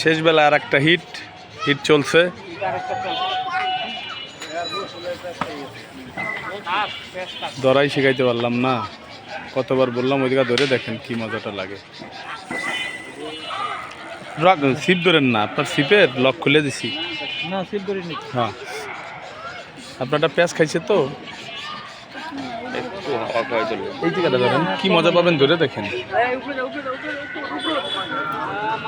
শেষ বেলা আর একটা hit hit চলছে। দরাই শিখাইতে পারলাম না। কতবার বললাম ওইদিকে ধরে দেখেন কি মজাটা লাগে। সিপ ধরেন না আপনার সিপের লক খুলে দিছি। না হ্যাঁ। আপনারটা পেঁয়াজ খাইছে তো? একটু হাওয়া এই জায়গাটা ধরেন কি মজা পাবেন ধরে দেখেন।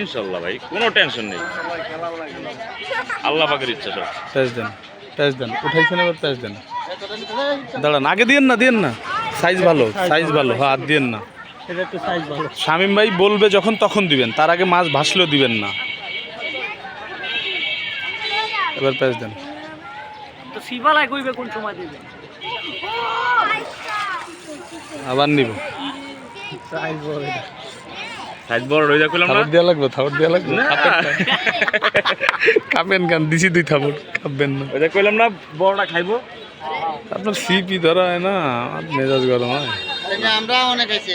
ইনশাল্লাহ ভাই কোনো টেনশন নেই। আল্লাহ পাকের ইচ্ছা সব। প্যাঁচ দেন প্যাঁচ দেন। উঠাইছেন এবার প্যাঁচ দেন। দাঁড়ান আগে দিয়েন না দিয়েন না। সাইজ ভালো সাইজ ভালো হ্যাঁ আর দিয়েন না। এটা একটু সাইজ ভালো। শামিম ভাই বলবে যখন তখন দিবেন। তার আগে মাছ ভাসলেও দিবেন না। এবার প্যাঁচ দেন। তো শিবালায় কইবে কোন সময় দিবে আবার নিব। সাইজ বড় সাইজ বড় রয়ে যা করলাম না? দেওয়া লাগবে দেওয়া লাগবে। কাপেন কান? দিছি দুই কাঁপবেন না। ওই যে কইলাম না বড়টা খাইবো। আপনার সিপি ধরা হয় না আমার মেজাজ গরম হয়। আমরা অনেক আইছি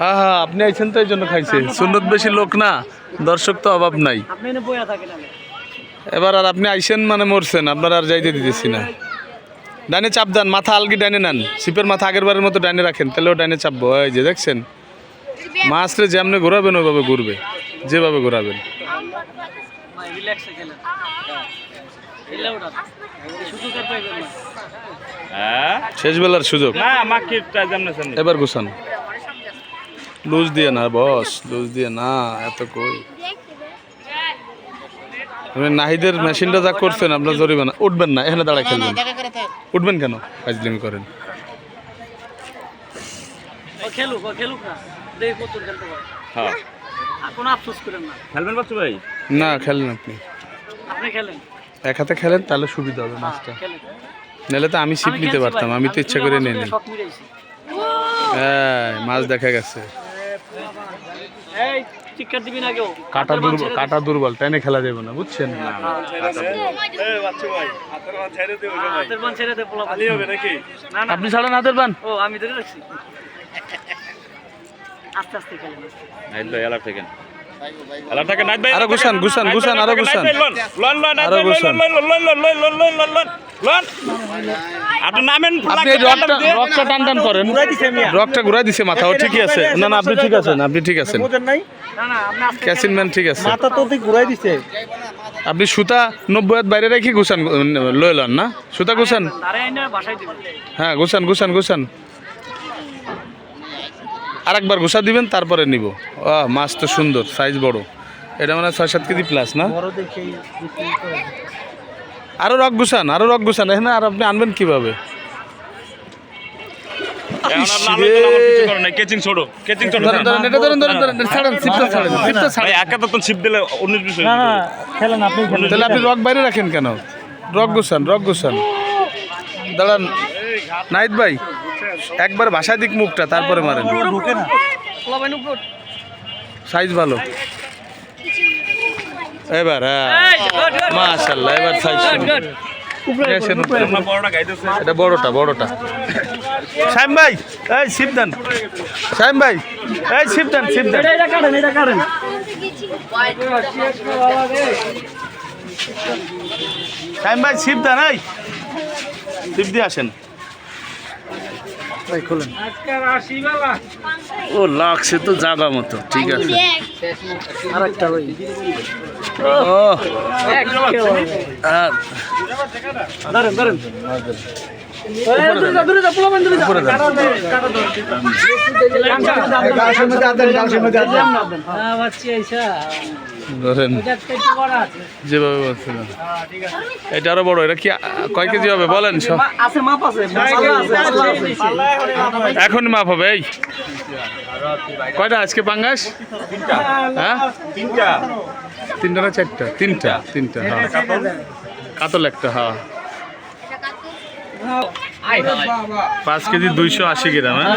হ্যাঁ হ্যাঁ আপনি আইছেন তো এই জন্য খাইছে। সুন্নত বেশি লোক না দর্শক তো অভাব নাই। আপনি এনে বইয়া থাকেন আমি এবার আর আপনি আইছেন মানে মরছেন আপনার আর যাইতে দিতেছি না। ডাইনে চাপ দেন মাথা আলগি ডাইনে নেন। সিপের মাথা আগের বারের মতো ডাইনে রাখেন তাহলেও ডাইনে চাপবো। এই যে দেখছেন মাছরে যেমনি ঘোরাবেন ওইভাবে ঘুরবে। যেভাবে ঘোরাবেন। হ্যাঁ? শেষ বেলার সুযোগ এবার গুছান। লুজ দিয়ে না বস লুজ দিয়ে না এত কই? নাহিদের মেশিনটা যা করছেন আপনার জরিমানা। উঠবেন না এখানে দাঁড়ায় খেলবেন। উঠবেন কেন? করেন। খেলুক খেলুক না। দেখি কত খেলতে পারে। হ্যাঁ। আর কোনো আফসোস করেন না। খেলবেন বাচ্চু ভাই? না খেলেন আপনি। আপনি খেলেন? এক হাতে খেলেন তাহলে সুবিধা হবে মাছটা নাহলে তো আমি সিপ নিতে পারতাম আমি তো ইচ্ছা করে নিয়ে নিই হ্যাঁ মাছ দেখা গেছে। কাটা দুর্বল কাটা দুর্বল টাইনে খেলা যাবে না বুঝছেন হাতের বান ছেড়ে দে। পোলা হবে নাকি? না না আপনি ছাড়েন হাতের বান ও আমি ধরে রাখছি। আস্তে আস্তে খেলেন নাইট ভাই এলার থাকেন এলার থাকেন নাইট ভাই আরও গুছান, গুছান, গুছান, আরও গুছান। লন লন আরও গুছান। লন লন লন লন লন লন লন লন লন আপনি নামেন আপনি রকটা রকটা টান টান করেন। রকটা ঘুরাই দিছে মাথা। ও ঠিকই আছে। না না আপনি ঠিক আছেন আপনি ঠিক আছেন। না না আপনি ঠিক আছে। মাথা তো তুই ঘুরাই দিছে। আপনি সুতা নব্বই হাত বাইরে রেখে গুছান লয়ে লন না? সুতা গুছান। হ্যাঁ গুছান গুছান গুছান। আর একবার ঘোষা দিবেন তারপরে নিব। ও মাছ তো সুন্দর সাইজ বড়। এটা মানে ছয় সাত কেজি প্লাস না? আরও রক গুসান আরও রক গুসান এখানে আর আপনি আনবেন কীভাবে? আপনি রক বাইরে রাখেন কেন? রক গুসান রক দাঁড়ান। নাইট ভাই একবার ভাষা দিক মুখটা তারপরে মারেন। ঢুকে না? সাইজ ভালো। এবার হ্যাঁ। মাশাল্লাহ এবার সাইজ এটা বড়টা বড়টা সাইম ভাই এই শিব দেন। সাইম ভাই এই সাইম ভাই শিব দেন এই। শিব দিয়ে আসেন। খুলেন। ও লাগছে তো জাগা মতো ঠিক আছে। আর একটা ভাই। ও। ধরেন এটা বড়, এটা কি কয় কেজি হবে বলেন এখন মাপ হবে, এই। কয়টা আজকে পাঙ্গাস? হ্যাঁ? তিনটা না চারটা? তিনটা তিনটা হ্যাঁ। কাতল একটা হ্যাঁ। পাঁচ কেজি দুইশো আশি গ্রাম হ্যাঁ?